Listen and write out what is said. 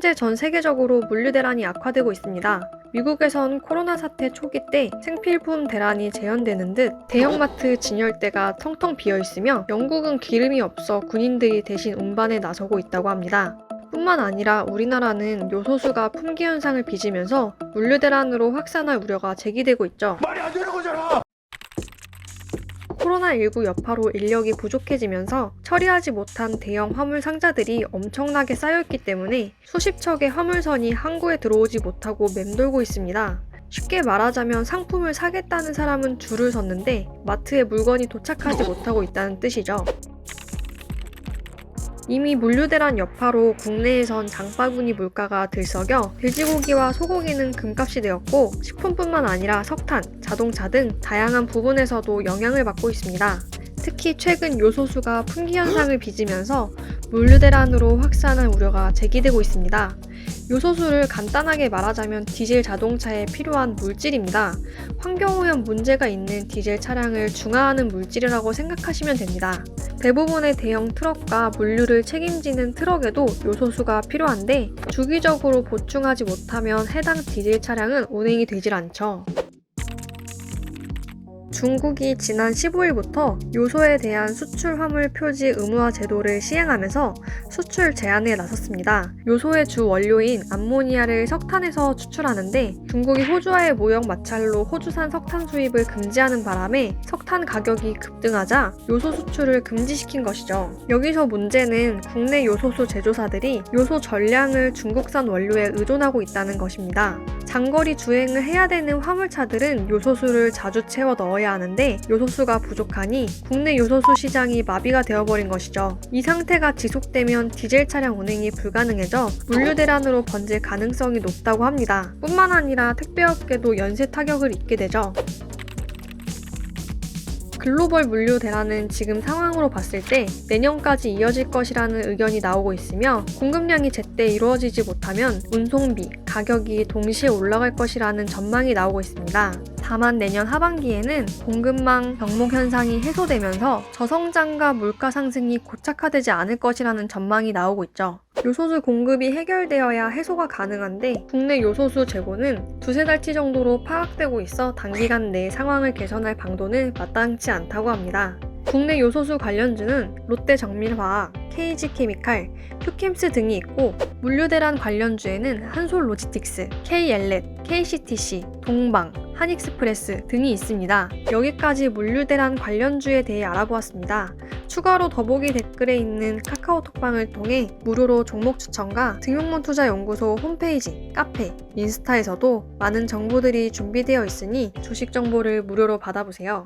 현재 전 세계적으로 물류 대란이 악화되고 있습니다. 미국에선 코로나 사태 초기 때 생필품 대란이 재현되는 듯 대형마트 진열대가 텅텅 비어 있으며 영국은 기름이 없어 군인들이 대신 운반에 나서고 있다고 합니다. 뿐만 아니라 우리나라는 요소수가 품귀 현상을 빚으면서 물류 대란으로 확산할 우려가 제기되고 있죠. 말이 안 되는 거잖아. 코로나19 여파로 인력이 부족해지면서 처리하지 못한 대형 화물 상자들이 엄청나게 쌓여있기 때문에 수십 척의 화물선이 항구에 들어오지 못하고 맴돌고 있습니다. 쉽게 말하자면 상품을 사겠다는 사람은 줄을 섰는데 마트에 물건이 도착하지 못하고 있다는 뜻이죠. 이미 물류대란 여파로 국내에선 장바구니 물가가 들썩여 돼지고기와 소고기는 금값이 되었고 식품뿐만 아니라 석탄, 자동차 등 다양한 부분에서도 영향을 받고 있습니다. 특히 최근 요소수가 품귀 현상을 빚으면서 물류대란으로 확산할 우려가 제기되고 있습니다. 요소수를 간단하게 말하자면 디젤 자동차에 필요한 물질입니다. 환경오염 문제가 있는 디젤 차량을 중화하는 물질이라고 생각하시면 됩니다. 대부분의 대형 트럭과 물류를 책임지는 트럭에도 요소수가 필요한데 주기적으로 보충하지 못하면 해당 디젤 차량은 운행이 되질 않죠. 중국이 지난 15일부터 요소에 대한 수출 화물 표지 의무화 제도를 시행하면서 수출 제한에 나섰습니다. 요소의 주 원료인 암모니아를 석탄에서 추출하는데 중국이 호주와의 무역 마찰로 호주산 석탄 수입을 금지하는 바람에 석탄 가격이 급등하자 요소 수출을 금지시킨 것이죠. 여기서 문제는 국내 요소수 제조사들이 요소 전량을 중국산 원료에 의존하고 있다는 것입니다. 장거리 주행을 해야 되는 화물차들은 요소수를 자주 채워 넣어야 하는데 요소수가 부족하니 국내 요소수 시장이 마비가 되어버린 것이죠. 이 상태가 지속되면 디젤 차량 운행이 불가능해져 물류 대란으로 번질 가능성이 높다고 합니다. 뿐만 아니라 택배업계도 연쇄 타격을 입게 되죠. 글로벌 물류 대란은 지금 상황으로 봤을 때 내년까지 이어질 것이라는 의견이 나오고 있으며 공급량이 제때 이루어지지 못하면 운송비, 가격이 동시에 올라갈 것이라는 전망이 나오고 있습니다. 다만 내년 하반기에는 공급망 병목 현상이 해소되면서 저성장과 물가 상승이 고착화되지 않을 것이라는 전망이 나오고 있죠. 요소수 공급이 해결되어야 해소가 가능한데 국내 요소수 재고는 두세 달치 정도로 파악되고 있어 단기간 내에 상황을 개선할 방도는 마땅치 않다고 합니다. 국내 요소수 관련주는 롯데정밀화학, KG케미칼, 큐캠스 등이 있고 물류대란 관련주에는 한솔로지틱스, KL렛, KCTC, 동방, 한익스프레스 등이 있습니다. 여기까지 물류대란 관련주에 대해 알아보았습니다. 추가로 더보기 댓글에 있는 카카오톡방을 통해 무료로 종목 추천과 등용문 투자연구소 홈페이지, 카페, 인스타에서도 많은 정보들이 준비되어 있으니 주식 정보를 무료로 받아보세요.